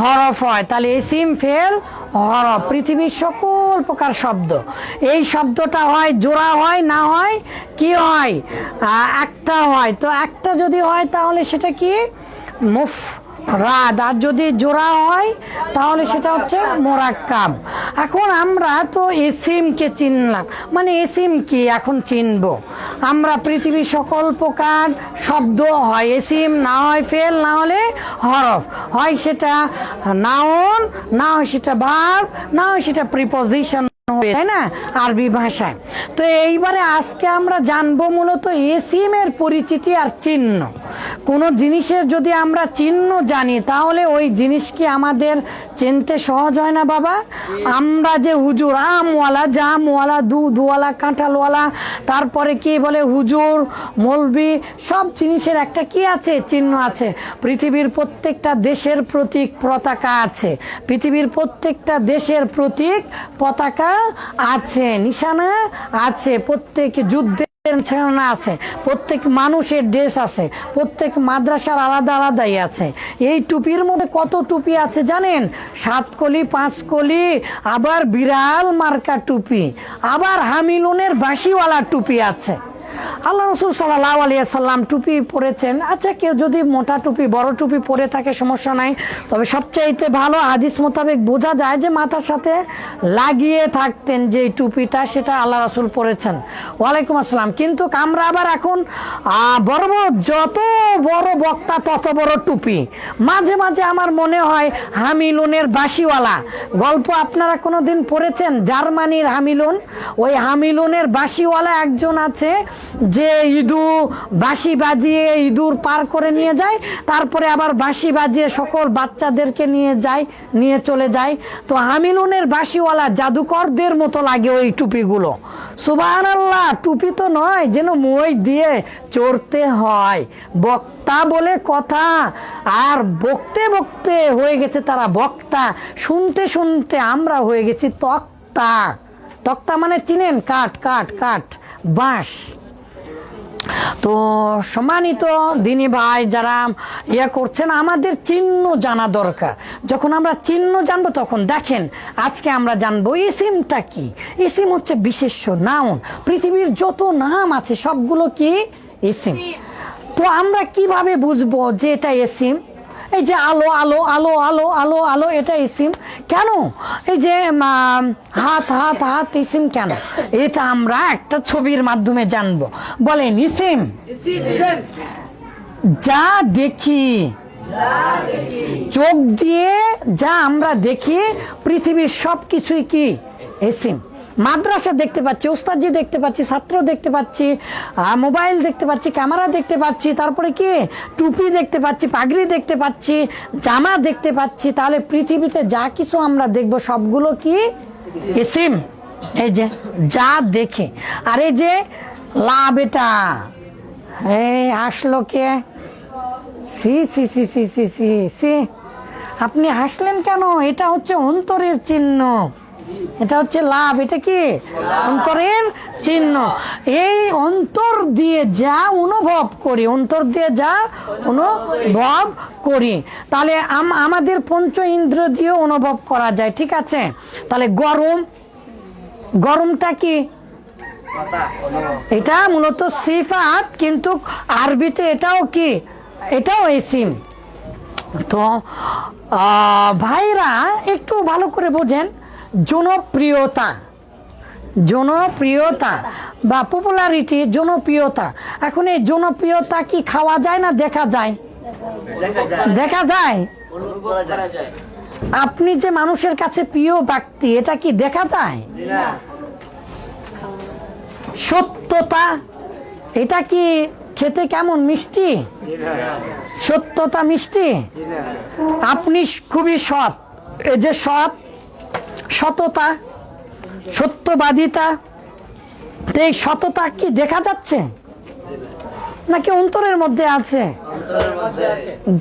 হরফ হয়, তাহলে এসিম, ফেল, হরফ। পৃথিবীর সকল প্রকার শব্দ। এই শব্দটা হয়, জোড়া হয়, না হয়, কি হয়? একটা হয়। তো একটা যদি হয়, তাহলে সেটা কি? মুফ রাদ আর যদি জোড়া হয়, তাহলে সেটা হচ্ছে মোরাক্কাব এখন আমরা তো এসিমকে চিনলাম। মানে এসিম কি? এখন চিনব। আমরা পৃথিবীর সকল প্রকার শব্দ হয়। এসিম না হয় ফেল, না হলে হরফ। হয় সেটা নাউন, না হয় সেটা ভাব না হয় সেটা প্রিপোজিশন। তাই না? আরবি ভাষায়। তো এইবারে আজকে আমরা জানব মূলত এসিমের পরিচিতি আর চিহ্ন। কোন জিনিসের যদি আমরা চিহ্ন জানি, তাহলে ওই জিনিস কি আমাদের চিনতে সহজ হয় না বাবা? আমরা যে হুজুর, আমওয়ালা, জামওয়ালা, দুধওয়ালা, কাঁঠালওয়ালা, তারপরে কি বলে হুজুর, মলবি, সব জিনিসের একটা কি আছে, চিহ্ন আছে? পৃথিবীর প্রত্যেকটা দেশের প্রতীক পতাকা আছে। পৃথিবীর প্রত্যেকটা দেশের প্রতীক পতাকা আছে, নিশানা আছে, প্রত্যেক নিশানা আছে, প্রত্যেক মানুষের ড্রেস আছে, প্রত্যেক মাদ্রাসার আলাদা আলাদাই আছে। এই টুপির মধ্যে কত টুপি আছে জানেন? সাত কলি, পাঁচ কলি, আবার বিড়াল মার্কা টুপি, আবার হামিলুনের বাঁশিওয়ালা টুপি আছে। আল্লাহ রসুল সাল্লাহ আলিয়া সাল্লাম টুপি পরেছেন। আচ্ছা কেউ যদি মোটা টুপি, বড় টুপি পরে থাকে সমস্যা নাই। তবে সবচাইতে ভালো হাদিস মোতাবেক বোঝা যায় যে মাথার সাথে লাগিয়ে থাকতেন যে টুপিটা, সেটা আল্লাহ রসুল পরেছেন। ওয়ালাইকুম আসসালাম। কিন্তু আমরা আবার এখন বড় বড়, যত বড় বক্তা, তত বড় টুপি। মাঝে মাঝে আমার মনে হয় হামিলুনের বাসিওয়ালা গল্প আপনারা কোনো দিন পড়েছেন? জার্মানির হামিলুন? ওই হামিলুনের বাসিওয়ালা একজন আছে যে ইদু বাঁশি বাজিয়ে ইঁদুর পার করে নিয়ে যায়, তারপরে আবার বাঁশি বাজিয়ে সকল বাচ্চাদেরকে নিয়ে যায়, নিয়ে চলে যায়। তো আমিনুনের বাঁশিওয়ালা জাদুকরদের মতো লাগে ওই টুপিগুলো। সুবাহ আল্লাহ টুপি তো নয়, যেন মই দিয়ে চড়তে হয়। বক্তা বলে কথা, আর বকতে বকতে হয়ে গেছে তারা বক্তা। শুনতে শুনতে আমরা হয়ে গেছি তক্তা। তক্তা মানে চিনেন, কাঠ কাঠ কাঠ, বাঁশ। তো সম্মানিত দিনী ভাই যারা ইয়ে করছেন আমাদের চিহ্ন জানা দরকার। যখন আমরা চিহ্ন জানব তখন দেখেন আজকে আমরা জানব ইসিমটা কি? ইসিম হচ্ছে বিশেষ নাউন। পৃথিবীর যত নাম আছে সবগুলো কি? ইসিম। তো আমরা কীভাবে বুঝব যে এটা এসিম এই যে আলো আলো আলো আলো আলো আলো, এটা ইসিম কেন? এই যে হাত হাত হাত ইসিম কেন? এটা আমরা একটা ছবির মাধ্যমে জানব। বলেন ইসিম যা দেখি, চোখ দিয়ে যা আমরা দেখি, পৃথিবীর সব কিছুই কি? এসিম। মাদ্রাসা দেখতে পাচ্ছি ওস্তাদজি দেখতে পাচ্ছি ছাত্র দেখতে পাচ্ছি মোবাইল দেখতে পাচ্ছি ক্যামেরা দেখতে পাচ্ছি তারপরে কি? টুপি দেখতে পাচ্ছি পাগড়ি দেখতে পাচ্ছি জামা দেখতে পাচ্ছি তাহলে পৃথিবীতে যা কিছু আমরা দেখব সবগুলো কি? এসিম এই যে যা দেখে। আর এই যে লাভ এটা। এই আসলো কে? সি সি সি সি সি সি সি। আপনি হাসলেন কেন? এটা হচ্ছে অন্তরের চিহ্ন। এটা হচ্ছে লাভ এটা কি? অন্তরের চিহ্ন। এই অন্তর দিয়ে যা অনুভব করি অন্তর দিয়ে যা অনুভব করি তাহলে আমাদের পঞ্চ ইন্দ্র দিয়ে অনুভব করা যায় ঠিক আছে? তাহলে গরম গরমটা কি? এটা মূলত সিফাত কিন্তু আরবিতে এটাও কি? এটাও এসিম। তো আহ, ভাইরা একটু ভালো করে বোঝেন। জনপ্রিয়তা জনপ্রিয়তা বা পপুলারিটি জনপ্রিয়তা। এখন এই জনপ্রিয়তা কি খাওয়া যায় না দেখা যায়? দেখা যায়। আপনি যে মানুষের কাছে প্রিয় ব্যক্তি, এটা কি দেখা যায়? সত্যতা, এটা কি খেতে কেমন মিষ্টি? সত্যতা মিষ্টি? আপনি খুবই সৎ। এই যে সৎ সততা, সত্যবাদিতা এই সততা কি দেখা যাচ্ছে? নাকি অন্তরের মধ্যে আছে?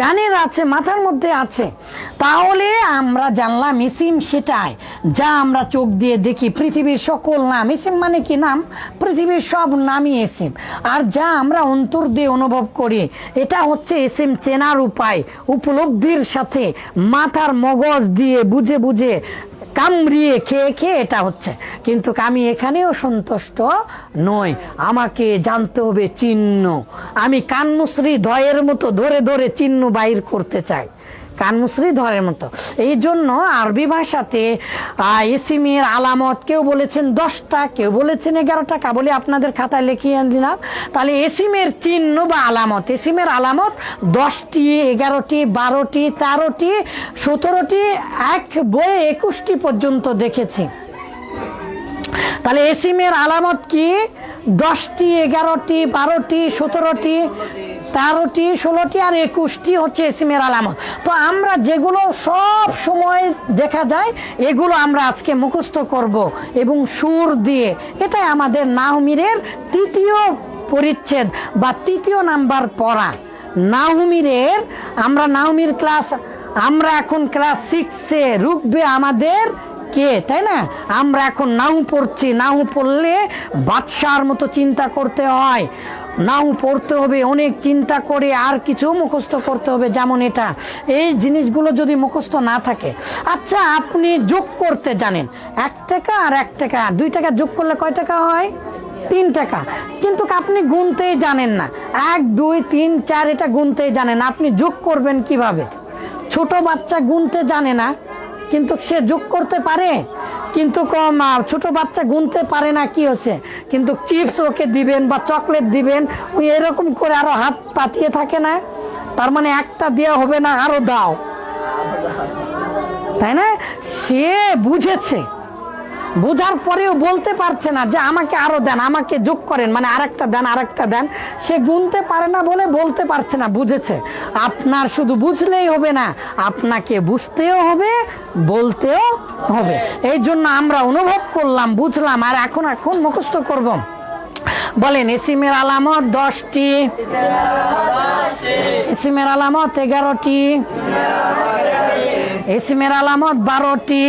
গানের আছে, মাথার মধ্যে আছে। তাহলে আমরা জানলাম ইসিম সেটাই, যা আমরা চোখ দিয়ে দেখি পৃথিবীর সকল নাম। ইসিম মানে কি নাম? পৃথিবীর সব নামই এসিম আর যা আমরা অন্তর দিয়ে অনুভব করি, এটা হচ্ছে এসিম চেনার উপায়, উপলব্ধির সাথে, মাথার মগজ দিয়ে বুঝে বুঝে কামড়িয়ে খেয়ে খেয়ে এটা হচ্ছে। কিন্তু আমি এখানেও সন্তুষ্ট নই। আমাকে জানতে হবে চিহ্ন। আমি কান্নশ্রী দয়ের মতো ধরে ধরে চিহ্ন বাইর করতে চাই। কান্নুশ্রী ধরের মতো। এই জন্য আরবি ভাষাতে এসিমের আলামত, কেউ বলেছেন দশটা, কেউ বলেছেন এগারোটা বলে আপনাদের খাতায় লিখিয়ে দিলাম। তাহলে এসিমের চিহ্ন বা আলামত, এসিমের আলামত দশটি, এগারোটি, বারোটি, তেরোটি, সতেরোটি, এক বয়ে একুশটি পর্যন্ত দেখেছি। তাহলে এসিমের আলামত কি? দশটি, এগারোটি, বারোটি, সতেরোটি, তেরোটি, ষোলোটি আর একুশটি হচ্ছে এসিমের আলামত। তো আমরা যেগুলো সব সময় দেখা যায়, এগুলো আমরা আজকে মুখস্থ করব এবং সুর দিয়ে। এটাই আমাদের নাহমিরের তৃতীয় পরিচ্ছেদ বা তৃতীয় নাম্বার পড়া। নাহমিরের, আমরা নাহমির ক্লাস, আমরা এখন ক্লাস সিক্সে রুখবে আমাদের কে, তাই না? আমরা এখন নাও পড়ছি, নাও পড়লে বাদশার মতো চিন্তা করতে হয়। নাও পড়তে হবে, অনেক চিন্তা করে আর কিছু মুখস্থ করতে হবে যেমন এটা। এই জিনিসগুলো যদি মুখস্থ না থাকে আচ্ছা আপনি যোগ করতে জানেন। এক টাকা আর এক টাকা, দুই টাকা যোগ করলে কয় টাকা হয়? তিন টাকা। কিন্তু আপনি গুনতেই জানেন না। এক, দুই, তিন, চার, এটা গুনতেই জানেন। আপনি যোগ করবেন কীভাবে? ছোট বাচ্চা গুনতে জানে না। কিন্তু সে যোগ করতে পারে, কিন্তু কম ছোট বাচ্চা গুনতে পারে না, কি হচ্ছে? কিন্তু চিপস ওকে দিবেন বা চকলেট দিবেন ওই এরকম করে আরও হাত পাতিয়ে থাকে না, তার মানে একটা দেওয়া হবে না, আরও দাও। তাই না? সে বুঝেছে। বোঝার পরেও বলতে পারছে না যে আমাকে আরও দেন, আমাকে যোগ করেন মানে আরেকটা দেন আরেকটা দেন। সে গুনতে পারে না বলে বলতে পারছে না, বুঝেছে। আপনার শুধু বুঝলেই হবে না, আপনাকে বুঝতেও হবে, বলতেও হবে। এই জন্য আমরা অনুভব করলাম, বুঝলাম, আর এখন এখন মুখস্থ করব। বলেন, এসিমের আলামত দশটি। এসিমের আলামত এগারোটি। এসিমের আলামত বারোটি।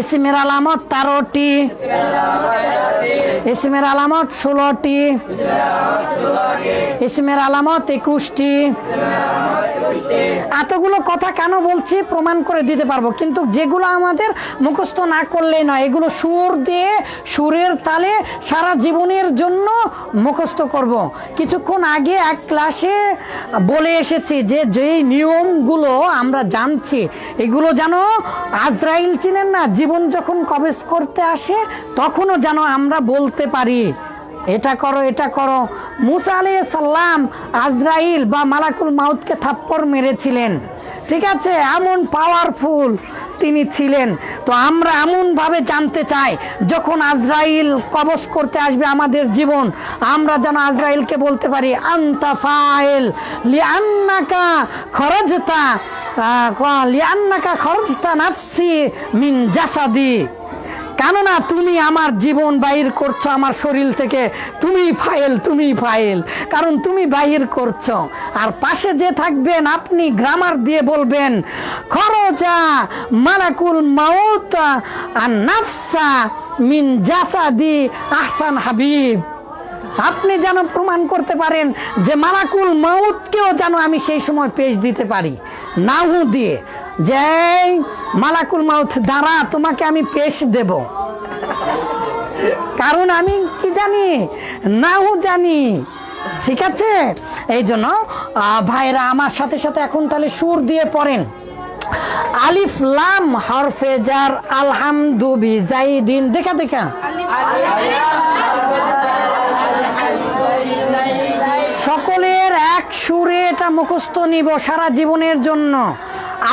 এসিমের আলামত তেরোটি। এসিমের আলামত ষোলোটি। এসিমের আলামত একুশটি। এতগুলো কথা কেন বলছি প্রমাণ করে দিতে পারব, কিন্তু যেগুলো আমাদের মুখস্থ না করলেই নয়, এগুলো সুর দিয়ে, সুরের তালে সারা জীবনের জন্য মুখস্থ করব। কিছুক্ষণ আগে এক ক্লাসে বলে এসেছি যে যেই নিয়মগুলো আমরা জানছি, এগুলো যেন আজরাইল চিনেন না, জীবন যখন কবেজ করতে আসে, তখনও যেন আমরা বলতে পারি, এটা করো এটা করো। মুসা আলি সাল্লাম আজরাইল বা মালাকুল মাউদকে থাপ্পড় মেরেছিলেন। ঠিক আছে? এমন পাওয়ারফুল তিনি ছিলেন। তো আমরা এমনভাবে জানতে চাই, যখন আজরাইল কবস করতে আসবে আমাদের জীবন, আমরা যেন আজরাইলকে বলতে পারি, আন্তা ফাইল লিয়ান্নাকা খরজতা লিয়ান্নাকা খরজতা নাফসি মিন জাসাদি। কেননা তুমি আমার জীবন বাহির করছ, আমার শরীর থেকে। তুমি ফাইল তুমি ফাইল। কারণ তুমি বাহির করছ। আর পাশে যে থাকবেন, আপনি গ্রামার দিয়ে বলবেন খরচা মালাকুল মাউত আর নাফসা মিন জাসাদি আহসান হাবিব। আপনি যেন প্রমাণ করতে পারেন যে মালাকুল মাউতকেও যেন আমি সেই সময় পেশ দিতে পারি। নাহু দিয়ে যে মালাকুল মাউত দ্বারা তোমাকে আমি পেশ দেব। কারণ আমি কি জানি? নাও জানি। ঠিক আছে? এই জন্য ভাইরা আমার সাথে সাথে এখন তাহলে সুর দিয়ে পড়েন। আলিফ, লাম হরফেজার আলহামদু বিজাইদিন দেখা দেখা। সকলের এক সুরে এটা মুখস্থ নিব সারা জীবনের জন্য।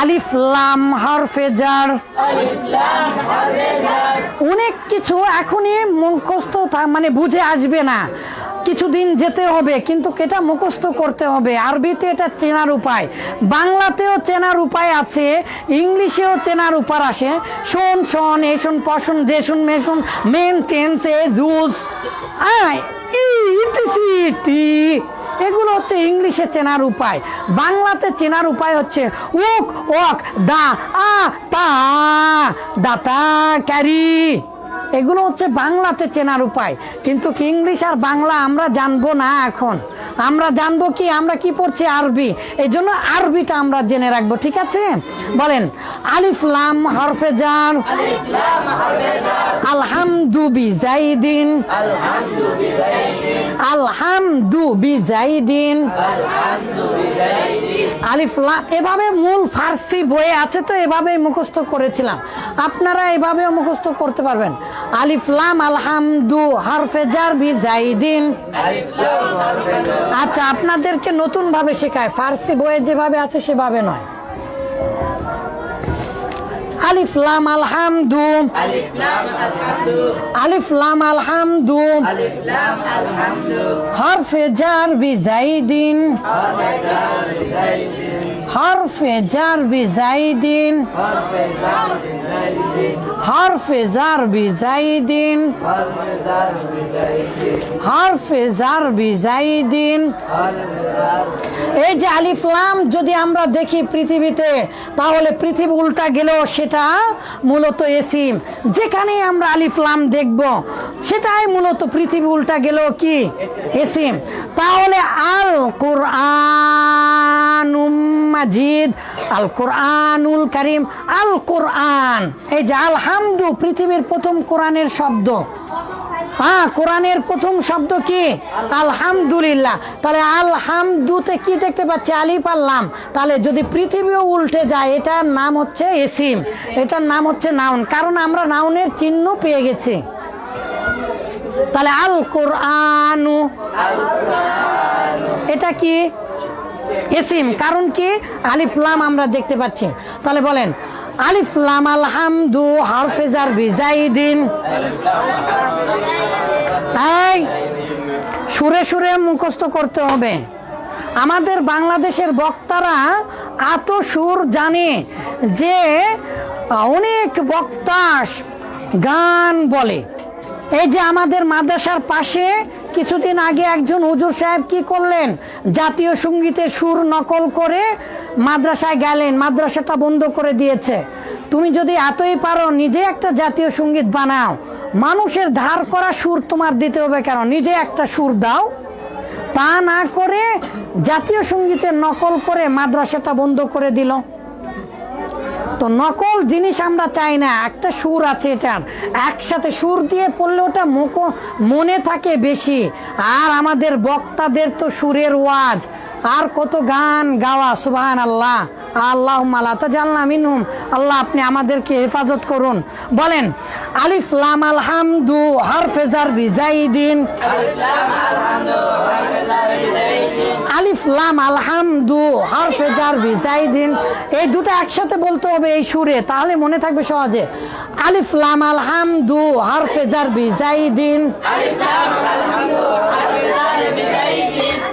আলিফ লাম হরফেজার অনেক কিছু এখনই মুখস্থ মানে বুঝে আসবে না। কিছুদিন যেতে হবে, কিন্তু এটা মুখস্থ করতে হবে। আরবিতে এটা চেনার উপায়। বাংলাতেও চেনার উপায় আছে, ইংলিশেও চেনার উপায় আসে। শোন শোন, এ শোন পশন যে শুন, মে শুন, মেন টেন্স, এ, জুস। জুজ ইটি এগুলো হচ্ছে ইংলিশে চেনার উপায়। বাংলাতে চেনার উপায় হচ্ছে উক ওক দা, আ, তা দাতা ক্যারি। এগুলো হচ্ছে বাংলাতে চেনার উপায়। কিন্তু ইংলিশ আর বাংলা আমরা জানব না এখন? আমরা জানব কি, আমরা কি পড়ছি আরবি। এই জন্য আরবিটা আমরা জেনে রাখব, ঠিক আছে? বলেন, আলিফ লাম হরফে জার। আলহামদু বি জাইদিন। আলহামদু বি জাইদিন। আলিফ লাম এভাবে মূল ফার্সি বইয়ে আছে তো, এভাবেই মুখস্থ করেছিলাম। আপনারা এভাবেও মুখস্থ করতে পারবেন। আলিফ লাম আলহামদু হরফে জার বি জাইদিন। আচ্ছা আপনাদেরকে নতুন ভাবে শেখায়। ফার্সি বইয়ে যেভাবে আছে সেভাবে নয়। আলিফ লাম আলহামদু আলিফ লাম আলহামদু হরফে জার বি জাইদিন। হরফে জার বি জাইদিন। হরফে জার বি জাইদিন। হরফে জার বি জাইদিন। এই যে আলিফলাম যদি আমরা দেখি পৃথিবীতে তাহলে পৃথিবী উল্টা গেলেও সেটা মূলত এসিম। যেখানে আমরা আলিফলাম দেখব সেটাই মূলত পৃথিবী উল্টা গেলেও কি? এসিম। তাহলে আল কোরআন মাজিদ আল কোরআনুল করিম আল কোরআন এই যে আলহামদু পৃথিবীর প্রথম কোরআনের শব্দ। হ্যাঁ কোরআনের প্রথম শব্দ কি? আলহামদুলিল্লাহ। তাহলে আলহামদুতে কি দেখতে পাচ্ছি? আলি পাল্লাম তাহলে যদি পৃথিবীও উল্টে যায় এটার নাম হচ্ছে এসিম। এটার নাম হচ্ছে নাউন। কারণ আমরা নাউনের চিহ্ন পেয়ে গেছি। তাহলে আল কোরআনু এটা কি? এসিম কারণ কি? আলিফলাম আমরা দেখতে পাচ্ছি। তাহলে বলেন আলিফলাম আলহামদু হারফেজার বিজাইদিন তাই সুরে সুরে মুখস্থ করতে হবে। আমাদের বাংলাদেশের বক্তারা এত সুর জানে যে অনেক বক্তা গান বলে। এই যে আমাদের মাদ্রাসার পাশে কিছুদিন আগে একজন হুজুর সাহেব কি করলেন? জাতীয় সঙ্গীতের সুর নকল করে মাদ্রাসায় গেলেন। মাদ্রাসাটা বন্ধ করে দিয়েছে। তুমি যদি এতই পারো, নিজে একটা জাতীয় সংগীত বানাও। মানুষের ধার করা সুর তোমার দিতে হবে কেন? নিজে একটা সুর দাও। তা না করে জাতীয় সঙ্গীতের নকল করে মাদ্রাসাটা বন্ধ করে দিল। তো নকল জিনিস আমরা চাই না, একটা সুর আছে এটার। একসাথে সুর দিয়ে পড়লে ওটা মুখ- মনে থাকে বেশি। আর আমাদের বক্তাদের তো সুরের ওয়াজ। আর কত গান গাওয়া সুবাহান আল্লাহ আল্লাহ মালা তো জানলাম ইনহুম আল্লাহ, আপনি আমাদেরকে হেফাজত করুন। বলেন, আলিফ লাম আলহামদু হরফেজার বিজাইদিন আলিফ লাম আলহামদু হরফেজার বিজাইদিন এই দুটো একসাথে বলতে হবে এই সুরে, তাহলে মনে থাকবে সহজে। আলিফ লাম আলহামদু হরফেজার বিজাইদিন আলিফ লাম আলহামদু হরফেজার বিজাইদিন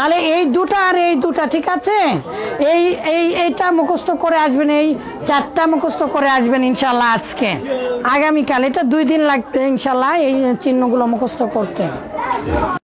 তাহলে এই দুটা আর এই দুটা, ঠিক আছে? এই এই, এইটা মুখস্থ করে আসবেন, এই চারটা মুখস্থ করে আসবেন ইনশাল্লাহ আজকে। আগামীকাল, এটা দুই দিন লাগবে ইনশাল্লাহ এই চিহ্নগুলো মুখস্থ করতে।